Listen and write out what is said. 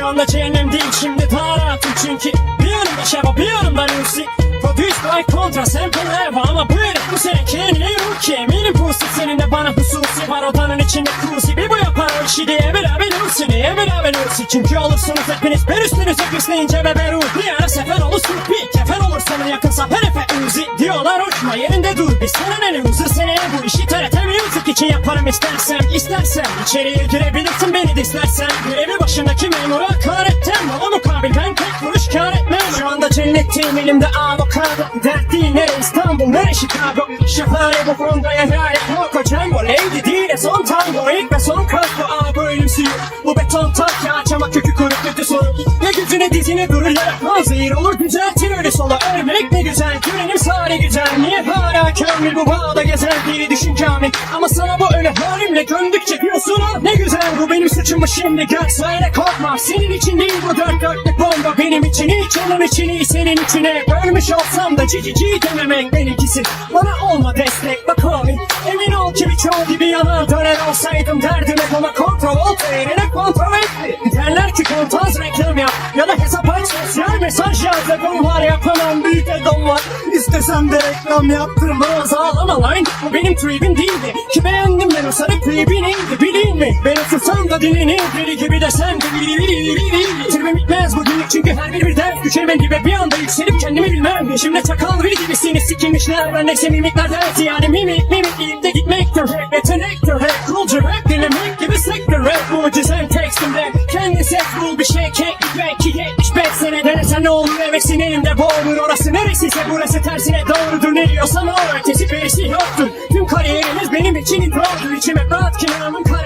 anda cehennem değil şimdi daha rahatım çünkü Bir yanımda Şeva bir yanımda Lucy Produced by Contra Sample Eva Ama bu herif bu sene kendini Ruki Eminim pussy senin de bana hususi var. Odanın içinde kusi bir bu yapar o işi diye. Beraber Lucy diye beraber Lucy Çünkü olursunuz hepiniz bir üstünüze pisleyince bebe ruh Bir ara sefer olursun bir kefer olur sana yakınsa her efe uzi Diyorlar uçma yerinde dur. Bir sana ne uzun seneye bu işi Music için yaparım istersem istersen. İçeriye girebilirsin beni de istersen Görevi başındaki memura hakaretten Bana mukabil ben tek kuruş kar etmem. Şu anda cennetteyim elimde avokado. Dert değil nere İstanbul nere Chicago? Şahane bu konuda yani Coco Django Lady değil de son tango İlk ve son kasko. Aa bu Bu beton tak ya Açama kökü kurup kötü dizine durur yaratmaz Zehir olur düzeltir öyle sola Ölmek ne güzel. Güvenim sari güzel. Niye hala kamil bu bağda gezer Biri düşün kamil? Ama sana bu öyle halimle gömdükçe diyorsun ha Ne güzel bu benim suçum şimdi. Gel söyle korkma. Senin için değil bu dört dörtlük bomba. Benim için hiç onun için iyi. Senin içine Ölmüş olsam da cici cici dememek benimkisi. Bana olma destek bak abi Emin ol ki birçoğu gibi yanar döner olsaydım Derdime ama kontrol ol. Eline kontrol et. Derler ki kontaz reklam yap Ya da hesap Epon var yapamam büyük edom var. İstesem de reklam yaptırmaz. Ağlama lan bu benim tribim değildi. Ki beğendim ben o sarı klibi neydi bileyim mi? Ben otursam da dilini Biri gibi de sen de biri biri biri biri Tribim bitmez bugünlük çünkü her biri bir dert. Düşerim ben dibe bir anda yükselip kendimi bilmem. Peşimde çakal biri gibisiniz sikilmişler Ben neyse mimikler dert yani mimik mimik Elimde gitmektir rap denesen ne olur hevesin elimde boğulur Orası. Neresiyse burası tersine doğrudur. Ne diyorsan o ötesi berisi yoktur. Tüm kariyerimiz benim için idoldur İçime rahat ki namım kare